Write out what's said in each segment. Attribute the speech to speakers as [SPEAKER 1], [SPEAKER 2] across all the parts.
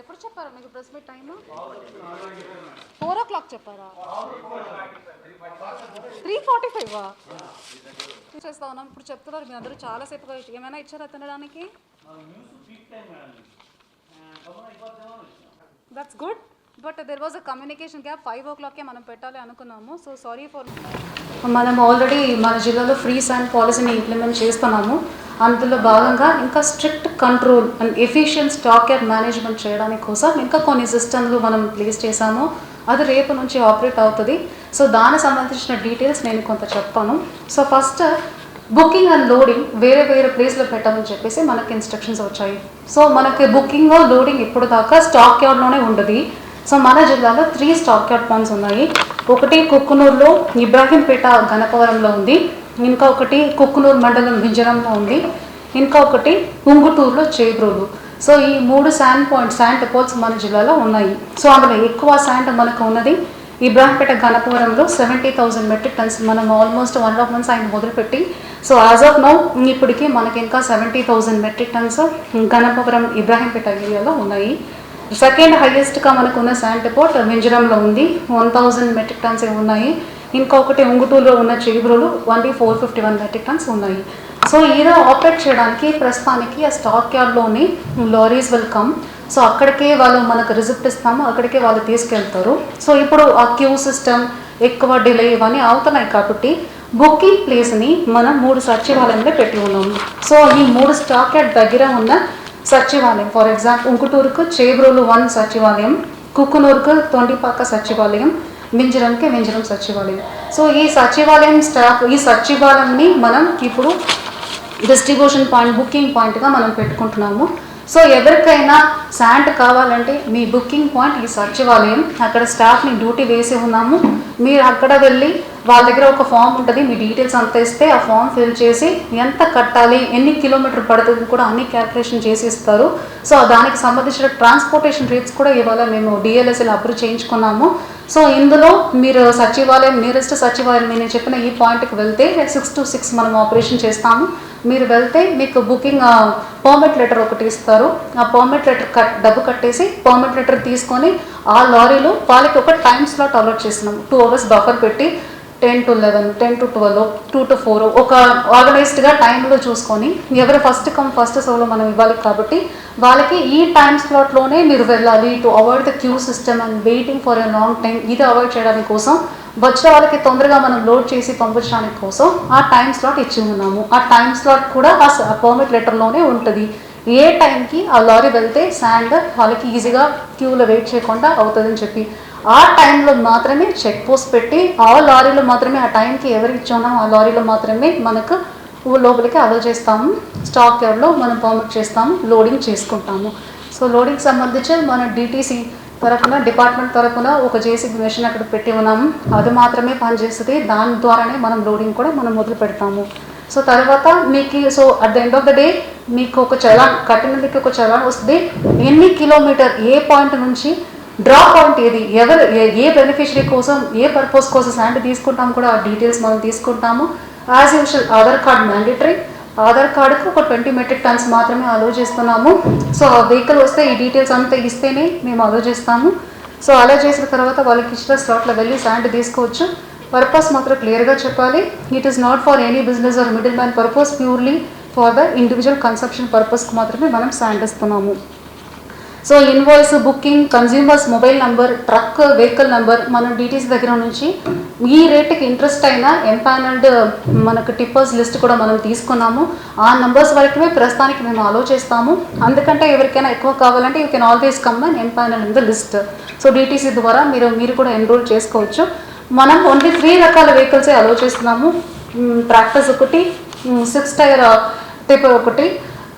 [SPEAKER 1] ఎప్పుడు చెప్పారా మీకు press meet time? Four o'clock చెప్పారా? త్రీ ఫార్టీ ఫైవ్ చేస్తా ఉన్నాం. ఇప్పుడు చెప్తున్నారు మీ అందరూ చాలాసేపు ఏమైనా ఇచ్చారా తినడానికి? That's good but there was a communication gap five ఓ క్లాక్కే మనం పెట్టాలి అనుకున్నాము. సో సారీ ఫర్ మనం ఆల్రెడీ మన జిల్లాలో ఫ్రీ సైన్ పాలసీని ఇంప్లిమెంట్ చేస్తున్నాము. అందులో భాగంగా ఇంకా strict control and efficient stock yard management చేయడానికి కోసం ఇంకా కొన్ని సిస్టమ్లు మనం ప్లేస్ చేసాము అది రేపు నుంచి ఆపరేట్ అవుతుంది. సో దానికి సంబంధించిన డీటెయిల్స్ నేను కొంత చెప్పాను. So first booking and loading వేరే వేరే ప్లేస్లో పెట్టామని చెప్పేసి మనకి ఇన్స్ట్రక్షన్స్ వచ్చాయి. సో మనకి బుకింగ్ లోడింగ్ ఇప్పుడు దాకా స్టాక్ యార్డ్లోనే ఉండదు. సో మన జిల్లాలో త్రీ స్టాక్ యార్డ్ పాయింట్స్ ఉన్నాయి. ఒకటి కుక్కునూరులో ఇబ్రాహీంపేట గణపవరంలో ఉంది. ఇంకా ఒకటి కుక్కునూరు మండలం వింజరంలో ఉంది. ఇంకా ఒకటి ఉంగుటూరులో చేబ్రోలు. సో ఈ మూడు శాండ్ పాయింట్ శాండ్ పోల్స్ మన జిల్లాలో ఉన్నాయి. సో అందులో ఎక్కువ శాండ్ మనకు ఉన్నది ఇబ్రాహీంపేట గణపవరంలో సెవెంటీ థౌసండ్ మెట్రిక్ టన్స్ మనం ఆల్మోస్ట్ వన్ ఆఫ్ మంత్స్ ఆయన మొదలుపెట్టి. సో యాజ్ ఆఫ్ నౌ ఇప్పటికి మనకి ఇంకా seventy thousand metric tons Ganapavaram Ibrahimpeta ఏరియాలో ఉన్నాయి. సెకండ్ హైయెస్ట్గా మనకున్న శాండ్ పోర్ట్ మింజరంలో ఉంది. వన్ థౌజండ్ మెట్రిక్ టన్స్ ఉన్నాయి. ఇంకొకటి ఉంగుటూరులో ఉన్న Chebrolu only four fifty one metric tons ఉన్నాయి. సో ఏదో ఆపరేట్ చేయడానికి ప్రస్తుతానికి ఆ స్టాక్ యార్డ్లోని లారీస్ విల్ కమ్ సో అక్కడికే వాళ్ళు మనకు రిజిప్ట్ ఇస్తాము అక్కడికే వాళ్ళు తీసుకెళ్తారు. సో ఇప్పుడు ఆ క్యూ సిస్టమ్ ఎక్కువ డిలే ఇవన్నీ అవుతున్నాయి కాబట్టి బుకింగ్ ప్లేస్ని మనం మూడు సచివాలయంలో పెట్టి ఉన్నాము సో ఈ మూడు స్టాక్ యార్డ్ దగ్గర ఉన్న సచివాలయం ఫర్ ఎగ్జాంపుల్ ఉంకుటూరుకు చేబ్రోలు వన్ సచివాలయం కుక్కునూరుకు తొండిపాక సచివాలయం మింజరంకి మింజరం సచివాలయం. సో ఈ సచివాలయం స్టాఫ్ ఈ సచివాలయంని మనం ఇప్పుడు డిస్ట్రిబ్యూషన్ పాయింట్ బుకింగ్ పాయింట్గా మనం పెట్టుకుంటున్నాము. సో ఎవరికైనా శాంట్ కావాలంటే మీ బుకింగ్ పాయింట్ ఈ సచివాలయం అక్కడ స్టాఫ్ని డ్యూటీ వేసి ఉన్నాము. మీరు అక్కడ వెళ్ళి వాళ్ళ దగ్గర ఒక ఫామ్ ఉంటుంది మీ డీటెయిల్స్ అంతా ఇస్తే ఆ ఫామ్ ఫిల్ చేసి ఎంత కట్టాలి ఎన్ని కిలోమీటర్ పడుతుంది కూడా అన్ని క్యాల్కులేషన్ చేసి ఇస్తారు. సో దానికి సంబంధించిన ట్రాన్స్పోర్టేషన్ రేట్స్ కూడా ఇవాళ మేము డిఎల్ఎస్ఎల్ అప్రూవ్ చేయించుకున్నాము. సో ఇందులో మీరు సచివాలయం నియరెస్ట్ సచివాలయం నేను చెప్పిన ఈ పాయింట్కి వెళ్తే సిక్స్ టు సిక్స్ మనం ఆపరేషన్ చేస్తాము. మీరు వెళ్తే మీకు బుకింగ్ పర్మిట్ లెటర్ ఒకటి ఇస్తారు. ఆ పర్మిట్ లెటర్ కట్ డబ్బు కట్టేసి పర్మిట్ లెటర్ తీసుకొని ఆ లారీలో వాళ్ళకి ఒక టైం స్లాట్ అలర్ట్ చేస్తున్నాం టూ అవర్స్ బఫర్ పెట్టి ten to eleven ten to twelve two to four ఒక ఆర్గనైజ్డ్గా టైంలో చూసుకొని ఎవరు ఫస్ట్ కమ్ ఫస్ట్ సోలో మనం ఇవ్వాలి కాబట్టి వాళ్ళకి ఈ టైం స్లాట్లోనే మీరు వెళ్ళాలి to avoid the queue system and waiting for a long time ఇది అవాయిడ్ చేయడానికి కోసం వచ్చిన వాళ్ళకి తొందరగా మనం లోడ్ చేసి పంపించడానికి కోసం ఆ టైం స్లాట్ ఇచ్చి ఉన్నాము. ఆ టైం స్లాట్ కూడా ఆ పర్మిట్ లెటర్లోనే ఉంటుంది. ఏ టైంకి ఆ లారీ వెళ్తే శాండ్ వాళ్ళకి ఈజీగా క్యూలో వెయిట్ చేయకుండా అవుతుందని చెప్పి. ఆ టైంలో మాత్రమే చెక్ పోస్ట్ పెట్టి ఆ లారీలో మాత్రమే ఆ టైంకి ఎవరు ఇచ్చామో ఆ లారీలో మాత్రమే మనకు లోపలికి అలవ్ చేస్తాము. స్టాక్ ఎవరిలో మనం పర్మిట్ చేస్తాము లోడింగ్ చేసుకుంటాము. సో లోడింగ్ సంబంధించి మన డిటీసీ తరపున డిపార్ట్మెంట్ తరఫున ఒక జేసీబీ మెషిన్ అక్కడ పెట్టి ఉన్నాము. అది మాత్రమే పనిచేస్తుంది. దాని ద్వారానే మనం లోడింగ్ కూడా మనం మొదలు పెడతాము. సో తర్వాత మీకు so at the end of the day మీకు ఒక చలాన్ కట్టినందుకు ఒక చలాన్ వస్తుంది. ఎన్ని కిలోమీటర్ ఏ పాయింట్ నుంచి డ్రా పాయింట్ ఏది ఎవరు ఏ- ఏ బెనిఫిషరీ కోసం ఏ పర్పస్ కోసం శాండ్ తీసుకుంటాం కూడా ఆ డీటెయిల్స్ మనం తీసుకుంటాము. As usual Aadhaar card mandatory Aadhaar కార్డుకు ఒక ట్వంటీ మెట్రిక్ టన్స్ మాత్రమే అలో చేస్తున్నాము. సో ఆ వెహికల్ వస్తే ఈ డీటెయిల్స్ అంతా ఇస్తేనే మేము అలో చేస్తాము. సో అలా చేసిన తర్వాత వాళ్ళకి ఇచ్చిన స్లాట్లో వెళ్ళి శాండ్ తీసుకోవచ్చు. పర్పస్ మాత్రం క్లియర్గా చెప్పాలి. It is not for any business or middle man purpose purely for the individual consumption పర్పస్కి మాత్రమే మనం శాండ్ ఇస్తున్నాము so invoice booking consumers mobile number truck vehicle number మనం డీటెయిల్స్ దగ్గర నుంచి ఈ రేటుకి ఇంట్రెస్ట్ అయిన ఎంపానల్డ్ మనకు టిప్పర్స్ లిస్ట్ కూడా మనం తీసుకున్నాము. ఆ నంబర్స్ వరకే ప్రస్తుతానికి మేము అలో చేస్తాము అందుకంటే ఎవరికైనా ఎక్కువ కావాలంటే you can always come and empanel in the list so DTC ద్వారా మీరు మీరు కూడా ఎన్రోల్ చేసుకోవచ్చు. మనం ఓన్లీ త్రీ రకాల వెహికల్సే అలో చేస్తున్నాము. ట్రాక్టర్స్ ఒకటి సిక్స్ టైర్ టిప్పర్ ఒకటి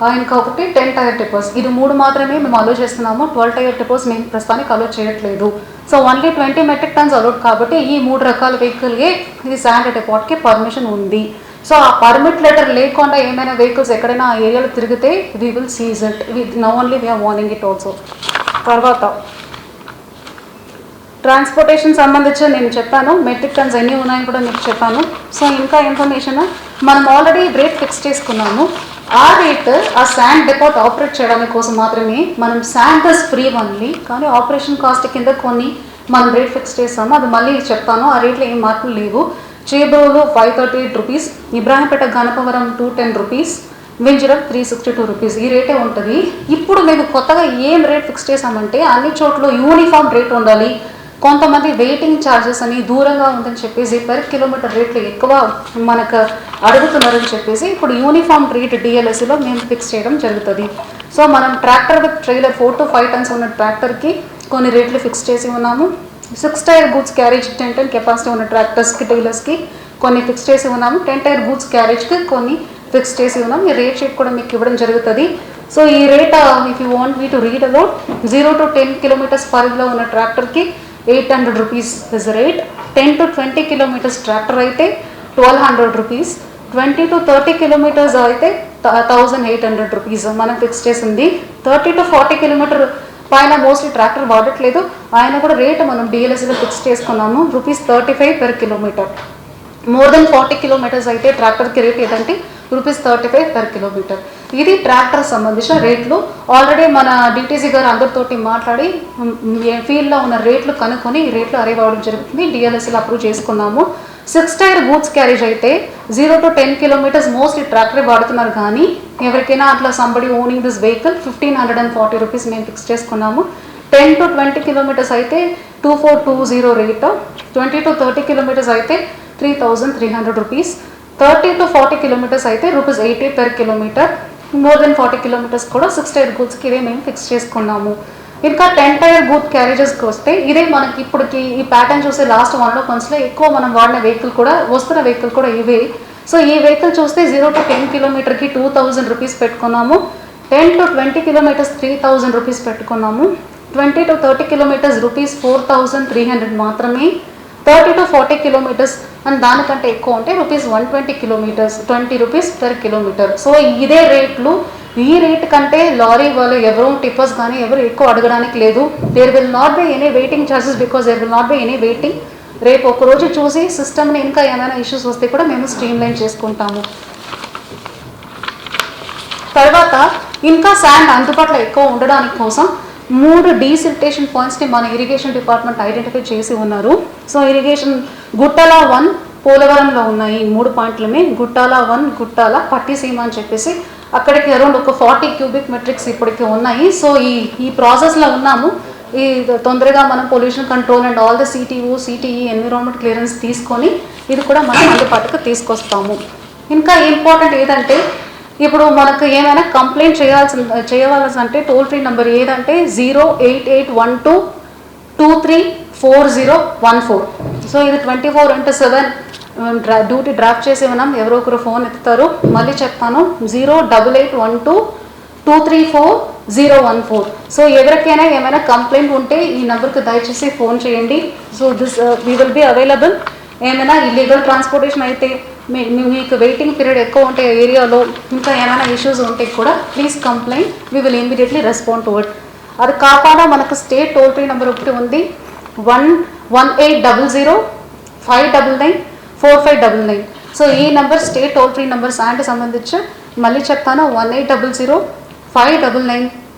[SPEAKER 1] uh, ఇంకా ఒకటి టెన్ టైర్ టిప్పర్స్ ఇది మూడు మాత్రమే మేము అలో చేస్తున్నాము. ట్వెల్వ్ టైర్ టిప్పర్స్ మేము ప్రస్తుతానికి అలో చేయట్లేదు. So only twenty metric tons allowed కాబట్టి ఈ మూడు రకాల వెహికల్గే ఇది శాండ్ డిపార్ట్కి పర్మిషన్ ఉంది. సో ఆ పర్మిట్ లెటర్ లేకుండా ఏమైనా వెహికల్స్ ఎక్కడైనా ఆ ఏరియాలో తిరిగితే we will seize it no only VR warning it also తర్వాత ట్రాన్స్పోర్టేషన్ సంబంధించి నేను చెప్పాను మెట్రిక్ టన్స్ ఎన్ని ఉన్నాయని కూడా మీకు చెప్పాను. సో ఇంకా ఇన్ఫర్మేషన్ మనం ఆల్రెడీ రేట్ ఫిక్స్ చేసుకున్నాము. ఆ రేట్ ఆ శాండ్ డిపాట్ ఆపరేట్ చేయడానికి కోసం మాత్రమే మనం శాండ్ ఇస్ ఫ్రీ ఓన్లీ కానీ ఆపరేషన్ కాస్ట్ కింద కొన్ని మనం రేట్ ఫిక్స్ చేస్తాము అది మళ్ళీ చెప్తాను. ఆ రేట్లో ఏం మార్పులు లేవు. Chebrolu five thirty eight rupees Ibrahimpeta Ganapavaram two ten rupees Vinjaram three sixty two rupees ఈ రేటే ఉంటుంది. ఇప్పుడు మేము కొత్తగా ఏం రేట్ ఫిక్స్ చేసామంటే అన్ని చోట్ల యూనిఫామ్ రేట్ ఉండాలి. కొంతమంది వెయిటింగ్ ఛార్జెస్ అని దూరంగా ఉందని చెప్పేసి పర్ కిలోమీటర్ రేట్లు ఎక్కువ మనకు అడుగుతున్నారని చెప్పేసి ఇప్పుడు యూనిఫామ్ రేట్ డిఎల్ఎస్లో మేము ఫిక్స్ చేయడం జరుగుతుంది. సో మనం tractor with trailer four to five tons ఉన్న ట్రాక్టర్కి కొన్ని రేట్లు ఫిక్స్ చేసి ఉన్నాము. Six tyre goods carriage ten ten capacity ఉన్న ట్రాక్టర్స్కి డీలర్స్కి కొన్ని ఫిక్స్ చేసి ఉన్నాము. టెన్ టైర్ గూడ్స్ క్యారేజ్కి కొన్ని ఫిక్స్ చేసి ఉన్నాం ఈ రేట్ షీట్ కూడా మీకు ఇవ్వడం జరుగుతుంది. సో ఈ rate if you want me to read about zero to ten kilometres పరిధిలో ఉన్న ట్రాక్టర్కి eight hundred rupees is rate ten to twenty kilometres tractor అయితే twelve hundred rupees. Twenty to thirty kilometres అయితే థౌజండ్ ఎయిట్ హండ్రెడ్ రూపీస్ మనం fix చేసింది. Thirty to forty kilometre పైన mostly tractor వాడట్లేదు. ఆయన కూడా రేట్ మనం డిఎల్ఎస్లో ఫిక్స్ చేసుకున్నాము. Rupees thirty five per kilometre. More than forty kilometres అయితే ట్రాక్టర్కి రేట్ ఏదంటే rupees thirty five per kilometre ఇది ట్రాక్టర్ సంబంధించిన రేట్లు. ఆల్రెడీ మన డిటీసీ గారు అందరితోటి మాట్లాడి ఫీల్డ్లో ఉన్న రేట్లు కనుక్కొని ఈ రేట్లు అరేవ్ అవడం జరుగుతుంది. డిఎల్ఎస్ఎల్ అప్రూవ్ చేసుకున్నాము. సిక్స్ టైర్ గూడ్స్ క్యారేజ్ అయితే zero to ten kilometres mostly ట్రాక్టరే వాడుతున్నారు. కానీ ఎవరికైనా అట్లా somebody owning this vehicle fifteen hundred and forty rupees మేము ఫిక్స్ చేసుకున్నాము. టెన్ టు ట్వంటీ కిలోమీటర్స్ అయితే two four two zero rate twenty to thirty kilometres అయితే three thousand three hundred rupees thirty to forty kilometres అయితే rupees eighty per kilometre. More than forty kilometres కూడా six tyre గూడ్స్కి ఇదే మేము fix చేసుకున్నాము. ఇంకా ten tyre booth క్యారేజెస్కి వస్తే ఇదే మనకి ఇప్పటికి ఈ ప్యాటర్న్ చూస్తే లాస్ట్ వన్లో మంత్స్లో ఎక్కువ మనం వాడిన వెహికల్ కూడా వస్తున్న వెహికల్ కూడా ఇవే. సో ఈ వెహికల్ చూస్తే జీరో టు టెన్ కిలోమీటర్కి టూ థౌజండ్ రూపీస్ పెట్టుకున్నాము. Ten to twenty kilometres three thousand rupees పెట్టుకున్నాము. Twenty to thirty kilometres rupees four thousand three hundred మాత్రమే. Thirty to forty kilometres and దానికంటే ఎక్కువ ఉంటే rupees one twenty kilometres twenty rupees per kilometre. So ఇదే రేట్లు. ఈ rate కంటే lorry వాళ్ళు ఎవరు టిప్పర్స్ కానీ ఎవరు ఎక్కువ అడగడానికి లేదు. There will not be any waiting charges because there will not be any waiting రేపు ఒక రోజు చూసి సిస్టమ్ని ఇంకా ఏమైనా ఇష్యూస్ వస్తే కూడా మేము స్ట్రీమ్ లైన్ చేసుకుంటాము. తర్వాత ఇంకా శాండ్ అందుబాటులో ఎక్కువ ఉండడానికి కోసం మూడు డీసిల్టేషన్ పాయింట్స్ని మన ఇరిగేషన్ డిపార్ట్మెంట్ ఐడెంటిఫై చేసి ఉన్నారు. సో ఇరిగేషన్ గుట్టాల వన్ పోలవరంలో ఉన్నాయి. ఈ మూడు పాయింట్లమే గుట్టాల వన్ గుట్టాల పట్టిసీమ అని చెప్పేసి అక్కడికి అరౌండ్ ఒక ఫార్టీ క్యూబిక్ మెట్రిక్స్ ఇప్పటికి ఉన్నాయి. సో ఈ ఈ ప్రాసెస్లో ఉన్నాము. ఈ తొందరగా మనం pollution control and all the CTO CTE environment clearance తీసుకొని ఇది కూడా మనం అందుబాటుకు తీసుకొస్తాము. ఇంకా ఇంపార్టెంట్ ఏదంటే ఇప్పుడు మనకు ఏమైనా కంప్లైంట్ చేయాల్సి చేయవలసి అంటే టోల్ ఫ్రీ నెంబర్ ఏదంటే zero eight eight one two two three four zero one four. So ఇది twenty four into seven draw duty drop చేసి ఉన్నాం. ఎవరో ఒకరు ఫోన్ ఎత్తుతారు. మళ్ళీ చెప్తాను. Zero double eight one two two three four zero one four. So ఎవరికైనా ఏమైనా కంప్లైంట్ ఉంటే ఈ నెంబర్కి దయచేసి ఫోన్ చేయండి. So this we will be available ఏమైనా ఇల్లీగల్ ట్రాన్స్పోర్టేషన్ అయితే మీ మీకు వెయిటింగ్ పీరియడ్ ఎక్కువ ఉంటే ఏరియాలో ఇంకా ఏమైనా ఇష్యూస్ ఉంటే కూడా please complaint we will immediately respond to it అది కాకుండా మనకు స్టేట్ టోల్ ఫ్రీ నెంబర్ ఒకటి ఉంది. One one eight double zero five double nine four five double nine so ఈ number state toll free numbers and సంబంధించి మళ్ళీ చెప్తాను. One eight double zero five double nine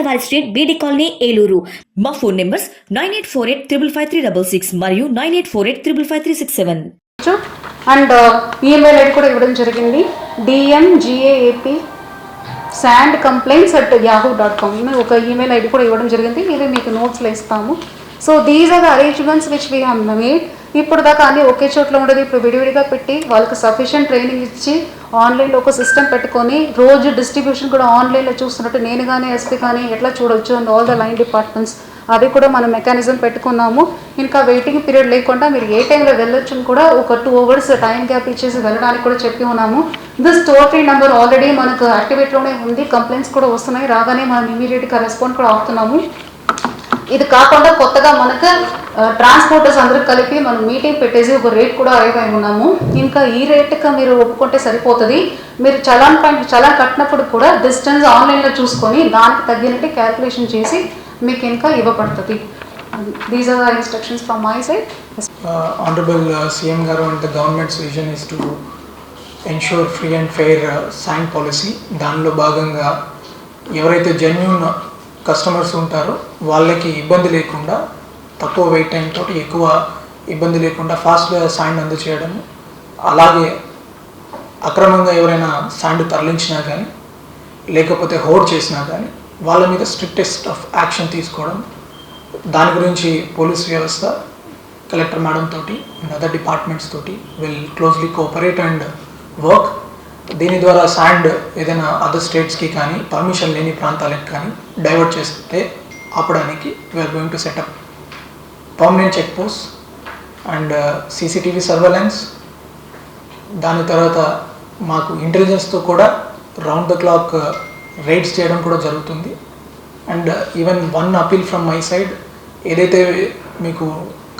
[SPEAKER 2] రాజనాలవారి street BD colony Eluru. మా phone numbers nine eight four eight triple five three double six మరియు nine eight four eight triple five three six seven.
[SPEAKER 1] And email ID కూడా ఇవ్వడం జరిగింది. DMGAAP sand complaints at Yahoo dot com ఒక email ID కూడా ఇవ్వడం జరిగింది. ఇది మీకు నోట్స్లో ఇస్తాము. So these are the arrangements which we have made ఇప్పుడు దాకా అన్ని ఒకే చోట్ల ఉండదు. ఇప్పుడు విడివిడిగా పెట్టి వాళ్ళకి సఫిషియంట్ ట్రైనింగ్ ఇచ్చి ఆన్లైన్లో ఒక సిస్టమ్ పెట్టుకొని రోజు డిస్ట్రిబ్యూషన్ కూడా ఆన్లైన్లో చూస్తున్నట్టు నేను కానీ ఎస్పీ కానీ ఎట్లా చూడొచ్చు and all the line departments అది కూడా మనం మెకానిజం పెట్టుకున్నాము. ఇంకా వెయిటింగ్ పీరియడ్ లేకుండా మీరు ఏ టైంలో వెళ్ళొచ్చు అని కూడా ఒక టూ అవర్స్ టైం గ్యాప్ ఇచ్చేసి వెళ్ళడానికి కూడా చెప్పి ఉన్నాము. This toll free number already మనకు యాక్టివేట్లోనే ఉంది. కంప్లైంట్స్ కూడా వస్తున్నాయి. రాగానే మనం ఇమీడియట్గా రెస్పాండ్ కూడా అవుతున్నాము. ఇది కాకుండా కొత్తగా మనకు ట్రాన్స్పోర్టర్స్ అందరూ కలిపి మనం మీటింగ్ పెట్టేసి ఒక రేట్ కూడా అరేవ్ ఉన్నాము. ఇంకా ఈ రేట్కి మీరు ఒప్పుకుంటే సరిపోతుంది. మీరు చలాన్ పాయింట్ చలాన్ కట్టినప్పుడు కూడా డిస్టెన్స్ ఆన్లైన్లో చూసుకొని దానికి తగ్గినట్టు క్యాల్కులేషన్ చేసి మీకు ఇంకా ఇవ్వబడుతుంది. These are instructions from my side
[SPEAKER 3] uh, honorable uh, CM Garu and the government's vision is to ensure free and fair uh, sign policy. దానిలో భాగంగా ఎవరైతే జెన్యున్ కస్టమర్స్ ఉంటారో. వాళ్ళకి ఇబ్బంది లేకుండా తక్కువ వెయిట్ టైం తోటి ఎక్కువ ఇబ్బంది లేకుండా ఫాస్ట్గా శాండ్ అందచేయడం అలాగే అక్రమంగా ఎవరైనా శాండ్ తరలించినా కానీ లేకపోతే హోల్డ్ చేసినా కానీ వాళ్ళ మీద స్ట్రిక్టెస్ట్ ఆఫ్ యాక్షన్ తీసుకోవడం. దాని గురించి పోలీస్ వ్యవస్థ కలెక్టర్ మేడం తోటి అండ్ అదర్ డిపార్ట్మెంట్స్ తోటి will closely cooperate and work దీని ద్వారా శాండ్ ఏదైనా అదర్ స్టేట్స్కి కానీ పర్మిషన్ లేని ప్రాంతాలకు కానీ డైవర్ట్ చేస్తే ఆపడానికి we're going to set up permanent check post and CCTV surveillance దాని తర్వాత మాకు ఇంటెలిజెన్స్తో కూడా రౌండ్ ద క్లాక్ రైడ్స్ చేయడం కూడా జరుగుతుంది. And even one appeal from my side ఏదైతే మీకు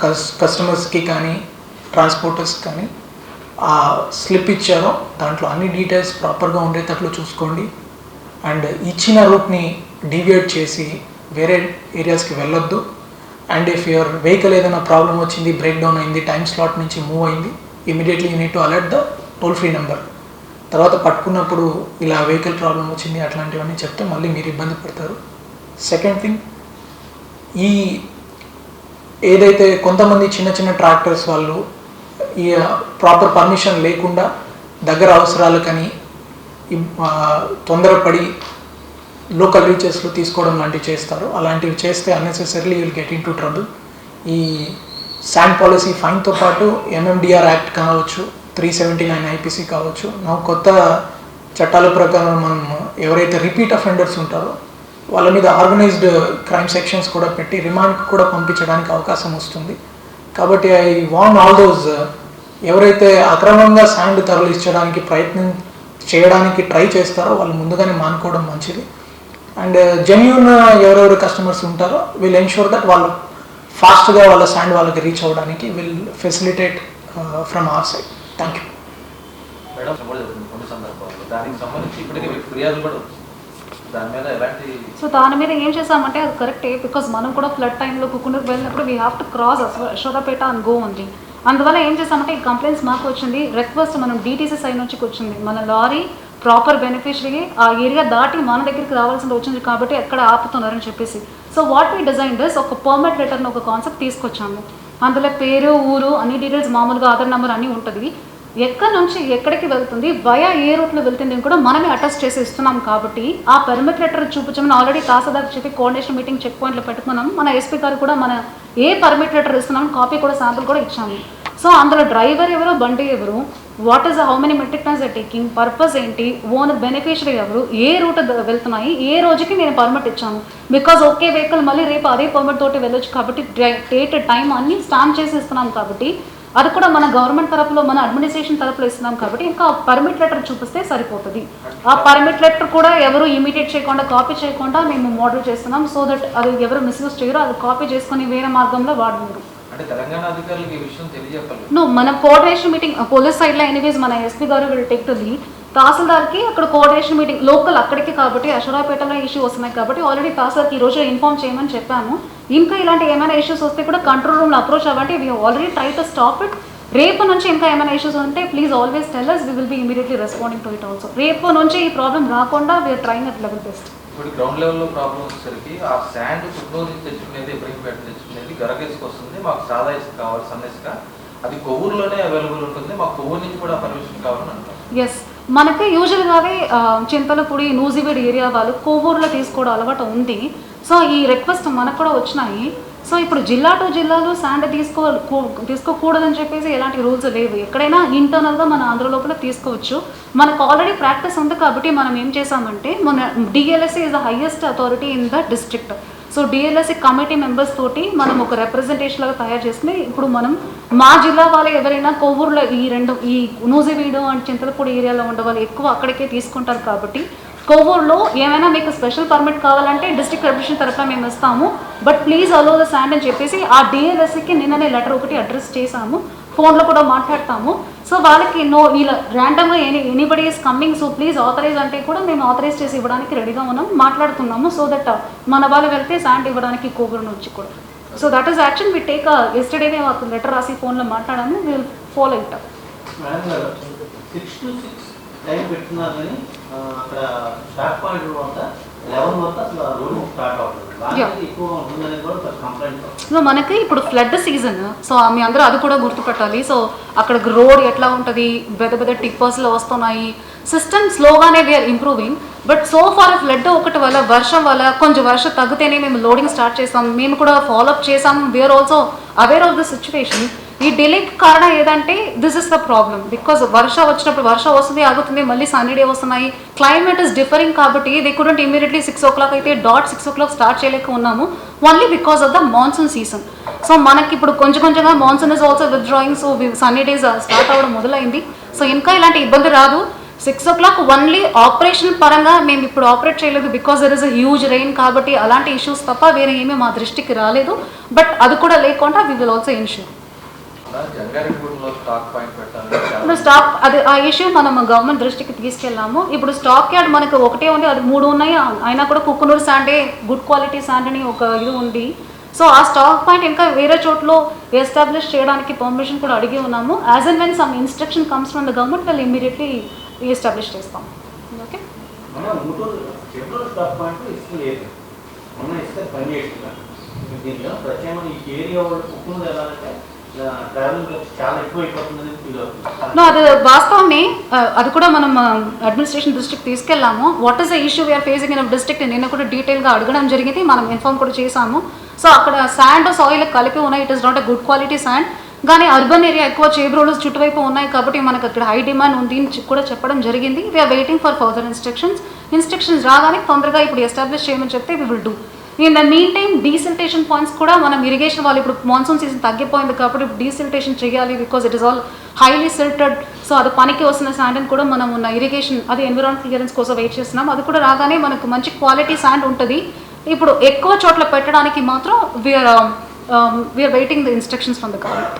[SPEAKER 3] కస్ కస్టమర్స్కి కానీ ట్రాన్స్పోర్టర్స్ కానీ ఆ స్లిప్ ఇచ్చారో దాంట్లో అన్ని డీటెయిల్స్ ప్రాపర్గా ఉండేటట్లు చూసుకోండి. అండ్ ఇచ్చిన రూట్ని డీవియేట్ చేసి వేరే ఏరియాస్కి వెళ్ళొద్దు. అండ్ ఇఫ్ యువర్ వెహికల్ ఏదైనా ప్రాబ్లం వచ్చింది బ్రేక్ డౌన్ అయింది టైం స్లాట్ నుంచి మూవ్ అయింది immediately you need to alert the toll free number తర్వాత పట్టుకున్నప్పుడు ఇలా వెహికల్ ప్రాబ్లం వచ్చింది అట్లాంటివన్నీ చెప్తే మళ్ళీ మీరు ఇబ్బంది పడతారు. సెకండ్ థింగ్ ఈ ఏదైతే కొంతమంది చిన్న చిన్న ట్రాక్టర్స్ వాళ్ళు ఈ ప్రాపర్ పర్మిషన్ లేకుండా దగ్గర అవసరాలకని తొందరపడి లోకల్ రీచెస్లో తీసుకోవడం లాంటివి చేస్తారు. అలాంటివి చేస్తే unnecessarily will get into trouble ఈ శాండ్ పాలసీ ఫైన్తో పాటు ఎంఎండిఆర్ యాక్ట్ కావచ్చు త్రీ సెవెంటీ నైన్ ఐపీసీ కావచ్చు. నా కొత్త చట్టాల ప్రకారం మనం ఎవరైతే రిపీట్ అఫెండర్స్ ఉంటారో వాళ్ళ మీద ఆర్గనైజ్డ్ క్రైమ్ సెక్షన్స్ కూడా పెట్టి రిమాండ్ కూడా పంపించడానికి అవకాశం వస్తుంది. కాబట్టి ఐ వాన్ ఆల్ దోస్ ఎవరైతే అక్రమంగా శాండ్ తరలించడానికి ప్రయత్నం చేయడానికి ట్రై చేస్తారో వాళ్ళు ముందుగానే మానుకోవడం మంచిది. అండ్ జెన్యున్ ఎవరెవరు కస్టమర్స్ ఉంటారో విల్ ఎన్షూర్ దట్ వాళ్ళు ఫాస్ట్గా వాళ్ళ శాండ్ వాళ్ళకి రీచ్ అవ్వడానికి will facilitate from our side thank you
[SPEAKER 4] madam కొన్ని దానికి సంబంధించి ఇప్పటికే మీకు కూడా
[SPEAKER 1] సో దాని మీద ఏం చేసామంటే అది కరెక్టే బికాస్ మనం కూడా ఫ్లడ్ టైంలో కుకుండకు వెళ్ళినప్పుడు we have to cross Aswaraopeta and go ఉంది అందువల్ల ఏం చేసామంటే ఈ కంప్లైంట్స్ మాకు వచ్చింది. రిక్వెస్ట్ మనం డీటీసీ సైడ్ నుంచి వచ్చింది మన లారీ ప్రాపర్ బెనిఫిషరీ ఆ ఏరియా దాటి మన దగ్గరికి రావాల్సింది వచ్చింది కాబట్టి ఎక్కడ ఆపుతున్నారని చెప్పేసి. So what we design does ఒక పర్మనెంట్ లెటర్ని ఒక కాన్సెప్ట్ తీసుకొచ్చాము. అందులో పేరు ఊరు అన్ని డీటెయిల్స్ మామూలుగా ఆధార్ నెంబర్ అన్నీ ఉంటుంది. ఎక్కడి నుంచి ఎక్కడికి వెళ్తుంది వయా ఏ రూట్లో వెళ్తుంది కూడా మనమే అటెస్ట్ చేసి ఇస్తున్నాం కాబట్టి ఆ పర్మిట్ లెటర్ చూపించమని ఆల్రెడీ తహసీల్దార్ చెప్పి కోఆర్డినేషన్ మీటింగ్ చెక్ పాయింట్లో పెట్టుకున్నాం. మన ఎస్పీ గారు కూడా మన ఏ పర్మిట్ లెటర్ ఇస్తున్నాం కాపీ కూడా శాంపుల్ కూడా ఇచ్చాము. సో అందులో డ్రైవర్ ఎవరు బండి ఎవరు what is how many metric tons are taking purpose ఏంటి ఓన్ బెనిఫిషరీ ఎవరు ఏ రూట్ వెళ్తున్నాయి ఏ రోజుకి నేను పర్మిట్ ఇచ్చాను. బికాజ్ ఒకే వెహికల్ మళ్ళీ రేపు అదే పర్మిట్ తోటి వెళ్ళొచ్చు కాబట్టి డేట్ టైం అన్ని స్టాంప్ చేసి ఇస్తున్నాం కాబట్టి అది కూడా మన గవర్నమెంట్ తరపులో మన అడ్మినిస్ట్రేషన్ తరపులో ఇస్తున్నాం కాబట్టి ఇంకా పర్మిట్ లెటర్ చూపిస్తే సరిపోతుంది. ఆ పర్మిట్ లెటర్ కూడా ఎవరు ఇమీడియట్ చేయకుండా కాపీ చేయకుండా మేము మోడల్ చేస్తున్నాం. సో దట్ అది ఎవరు మిస్యూజ్ చేయరు అది కాపీ చేసుకొని వేరే మార్గంలో వాడలేరు నో మన కోఆర్డినేషన్ మీటింగ్ పోలీస్ సైడ్లో ఎనీవేస్ మన ఎస్పీ గారు విల్ టేక్ టు లీడ్ తహసీల్దార్కి అక్కడ కోఆర్డినేషన్ మీటింగ్ లోకల్ అక్కడికి కాబట్టి అషరాపేటలో ఇష్యూ వస్తున్నాయి కాబట్టి ఆల్రెడీ తహసీల్దార్కి ఈ రోజు ఇన్ఫార్మ్ చేయమని చెప్పాము. ఇంకా ఇలాంటి ఏమైనా ఇష్యూస్ వస్తే కూడా కంట్రోల్ రూమ్లో అప్రోచ్ అవ్వండి. We already try to stop it రేపు నుంచి ఇంకా ఏమైనా ఇష్యూస్ ఉంటే please always tell us we will be immediately responding to it also రేపు నుంచి ఈ ప్రాబ్లం రాకుండా we're trying at level best
[SPEAKER 4] ఇప్పుడు గ్రౌండ్ లెవెల్లో ప్రాబ్లం వచ్చేసరికి ఆ శాండ్ నుంచి తెచ్చుకునేది ఇబ్రహీంపేట తెచ్చుకునేది గరగేసుకు వస్తుంది. మాకు సాదా ఇసుక కావాలి సన్న ఇసుక అది కొవ్వూరులోనే అవైలబుల్ ఉంటుంది. మాకు కొవ్వూరు నుంచి కూడా పర్మిషన్ కావాలని అంటాం
[SPEAKER 1] ఎస్ మనకి యూజువల్గానే చింతలపూడి నూజివీడ్ ఏరియా వాళ్ళు కోవూరులో తీసుకోవడం అలవాటు ఉంది. సో ఈ రిక్వెస్ట్ మనకు కూడా వచ్చినాయి. సో ఇప్పుడు జిల్లా టు జిల్లాలో శాండ్ తీసుకో కూ- తీసుకోకూడదని చెప్పేసి ఎలాంటి రూల్స్ లేవు. ఎక్కడైనా ఇంటర్నల్గా మన ఆంధ్ర లోపల తీసుకోవచ్చు. మనకు ఆల్రెడీ ప్రాక్టీస్ ఉంది కాబట్టి మనం ఏం చేసామంటే మన DLSC is the highest authority in the district so DLSC committee members తోటి మనం ఒక రిప్రజెంటేషన్ లాగా తయారు చేసుకుని ఇప్పుడు మనం మా జిల్లా వాళ్ళు ఎవరైనా కొవ్వూరులో ఈ రెండు ఈ నూజివీడు అండ్ చింతలపూడి ఏరియాలో ఉండే వాళ్ళు ఎక్కువ అక్కడికే తీసుకుంటారు కాబట్టి కొవ్వూరులో ఏమైనా మీకు స్పెషల్ పర్మిట్ కావాలంటే డిస్ట్రిక్ట్ రెప్యుటేషన్ తరఫున మేము ఇస్తాము. But please allow the sand అని చెప్పేసి ఆ డిఎల్ఎస్సికి నిన్ననే లెటర్ ఒకటి అడ్రస్ చేశాము. ఫోన్లో కూడా మాట్లాడతాము. సో వాళ్ళకి నో వీళ్ళ ర్యాండమ్గా any anybody is coming so please authorise అంటే కూడా మేము ఆథరైజ్ చేసి ఇవ్వడానికి రెడీగా ఉన్నాం మాట్లాడుతున్నాము సో దట్ uh, మన వాళ్ళు వెళ్తే శాండ్ ఇవ్వడానికి కోవూరు నుంచి కూడా. So that is action we take yesterday మేము లెటర్ రాసి ఫోన్లో మాట్లాడాము will follow it
[SPEAKER 5] six to six time పెట్టుకున్నారు అక్కడ స్టార్ట్ పాయింట్
[SPEAKER 1] సో మనకి ఇప్పుడు ఫ్లడ్ సీజన్ సో మీ అందరూ అది కూడా గుర్తుపెట్టాలి. సో అక్కడ రోడ్ ఎట్లా ఉంటుంది? పెద్ద పెద్ద టిప్పర్స్లో వస్తున్నాయి. System స్లోగానే we're improving but so far flood ఒకటి వల్ల వర్షం వల్ల కొంచెం వర్షం తగ్గితేనే మేము లోడింగ్ స్టార్ట్ చేసాం. మేము కూడా ఫాలోఅప్ చేసాం. We're also aware of the situation ఈ డిలేకి కారణం ఏదంటే this is the problem because వర్షం వచ్చినప్పుడు వర్షం వస్తుంది ఆగుతుంది మళ్ళీ సన్నీ డే వస్తున్నాయి. క్లైమేట్ ఇస్ డిఫరింగ్ కాబట్టి they couldn't immediately six o'clock అయితే dot six o'clock start చేయలేక ఉన్నాము. Only because of the monsoon season so మనకి ఇప్పుడు కొంచెం కొంచెంగా monsoon is also withdrawing so sunny days start అవ్వడం మొదలైంది. సో ఇంకా ఇలాంటి ఇబ్బంది రాదు. Six o'clock only operation పరంగా మేము ఇప్పుడు ఆపరేట్ చేయలేదు because there is a huge rain కాబట్టి అలాంటి ఇష్యూస్ తప్ప వేరే ఏమీ మా దృష్టికి రాలేదు. బట్ అది కూడా లేకుండా వి విల్ ఆల్సో ఇన్ష్యూర్
[SPEAKER 4] జంగారెడ్డిగూడెంలో స్టాక్ పాయింట్ పెట్టాలి
[SPEAKER 1] ఇప్పుడు స్టాక్ అది ఆ ఇష్యూ మనం గవర్నమెంట్ దృష్టికి తీసుకెళ్ళాము. ఇప్పుడు స్టాక్ యార్డ్ మనకు ఒకటే ఉంది అది మూడు ఉన్నాయి. అయినా కూడా కుక్కునూరు శాండే గుడ్ క్వాలిటీ శాండ్ అని ఒక ఇది ఉంది. సో ఆ స్టాక్ పాయింట్ ఇంకా వేరే చోట్ల ఎస్టాబ్లిష్ చేయడానికి పర్మిషన్ కూడా అడిగి ఉన్నాము. As and when some instruction comes from the government వాళ్ళు ఇమీడియట్లీ ఎస్టాబ్లిష్ చేస్తాం. ఓకే
[SPEAKER 5] ప్రత్యేకమైన ఈ ఏరియా వాళ్ళు వెళ్ళాలంటే
[SPEAKER 1] నో అది వాస్తవమే. అది కూడా మనం administration district తీసుకెళ్ళాము. What is the issue we're facing in district నిన్న కూడా డీటెయిల్గా అడగడం జరిగింది. మనం ఇన్ఫార్మ్ కూడా చేశాము. సో అక్కడ శాండ్ సాయిల్ కలిపి ఉన్నాయి. It is not a good quality sand కానీ అర్బన్ ఏరియా ఎక్కువ చేబ్రోలు చుట్టువైపు ఉన్నాయి కాబట్టి మనకు అక్కడ హై డిమాండ్ ఉంది అని కూడా చెప్పడం జరిగింది. We're waiting for further instructions instructions రాగానే తొందరగా ఇప్పుడు ఎస్టాబ్లిష్ చేయమని చెప్తే we will do in the meantime desiltation points కూడా మనం ఇరిగేషన్ వాళ్ళు ఇప్పుడు మాన్సూన్ సీజన్ తగ్గిపోయింది కాబట్టి డీసిల్టేషన్ చేయాలి because it is all highly silted so అది పనికి వస్తున్న శాండ్ కూడా మనం ఉన్న ఇరిగేషన్ అది ఎన్విరాన్మెంట్ క్లియరెన్స్ కోసం వెయిట్ చేస్తున్నాం. అది కూడా రాగానే మనకు మంచి క్వాలిటీ శాండ్ ఉంటుంది. ఇప్పుడు ఎక్కువ చోట్ల పెట్టడానికి మాత్రం we're we're waiting the instructions from the government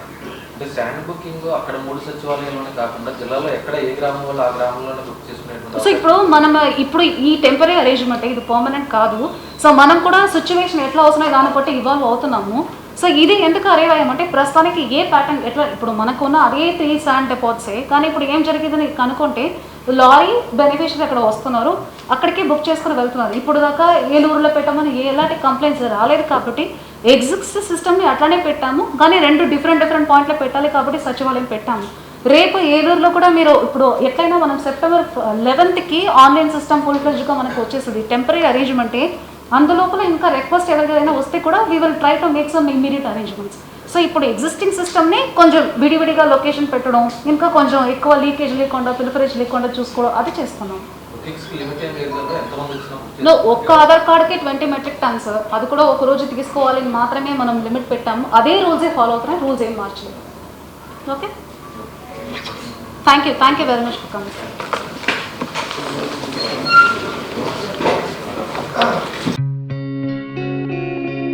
[SPEAKER 4] అంటే శాండ్ బుకింగ్ అక్కడ మూడు సచివాలయాల్లోనే కాకుండా జిల్లాలో ఎక్కడ ఏ గ్రామం వాళ్ళు ఆ గ్రామంలోనే బుక్ చేసుకునేటువంటి
[SPEAKER 1] సో ఇప్పుడు మనం ఇప్పుడు ఈ టెంపరీ అరేంజ్మెంట్ ఇది పర్మనెంట్ కాదు. సో మనం కూడా సిచ్యువేషన్ ఎట్లా వస్తున్నాయి దాన్ని బట్టి ఇవాల్వ్ అవుతున్నాము. సో ఇది ఎందుకు అరేవ్ అయ్యామంటే ప్రస్తుతానికి ఏ ప్యాటర్న్ ఎట్లా ఇప్పుడు మనకున్న అదే త్రీ శాండ్ డిపాజిట్సే కానీ ఇప్పుడు ఏం జరిగిందని కనుక్కుంటే లారీ బెనిఫిషియరీ అక్కడ వస్తున్నారు. అక్కడికి బుక్ చేసుకుని వెళ్తున్నారు. ఇప్పుడు దాకా ఏలూరులో పెట్టమని ఏ ఎలాంటి కంప్లైంట్స్ రాలేదు కాబట్టి ఎగ్జిస్ట్ సిస్టమ్ని అట్లానే పెట్టాము. కానీ రెండు డిఫరెంట్ డిఫరెంట్ పాయింట్లో పెట్టాలి కాబట్టి సచివాలయం పెట్టాము. రేపు ఏలూరులో కూడా మీరు ఇప్పుడు ఎట్లయినా మనం సెప్టెంబర్ లెవెన్త్కి ఆన్లైన్ సిస్టమ్ ఫుల్ ఫ్లెజ్గా మనకు వచ్చేసింది టెంపరీ అరేంజ్మెంటే అందులోపల ఇంకా రిక్వెస్ట్ ఎవరికైనా వస్తే కూడా we will try to make some immediate arrangements so ఇప్పుడు ఎగ్జిస్టింగ్ సిస్టమ్ని కొంచెం విడివిడిగా లొకేషన్ పెట్టడం ఇంకా కొంచెం ఎక్కువ లీకేజ్ లేకుండా పిలిఫరేజ్ లేకుండా చూసుకోవడం అది చేస్తున్నాం. లో ఒక్క ఆధార్ కార్డ్కి ట్వంటీ మెట్రిక్ టన్స్ అది కూడా ఒక రోజు తీసుకోవాలని మాత్రమే మనం లిమిట్ పెట్టాము. అదే రూల్సే ఫాలో అవుతున్నాయి రూల్స్ ఏం మార్చలేదు. Okay thank you thank you very much for coming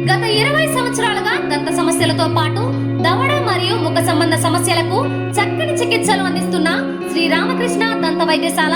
[SPEAKER 2] గత ఇరవై సంవత్సరాలుగా దంత సమస్యలతో పాటు దవడ మరియు ముఖ సంబంధ సమస్యలకు చక్కని చికిత్సలు అందిస్తున్న శ్రీ రామకృష్ణ దంత వైద్యశాల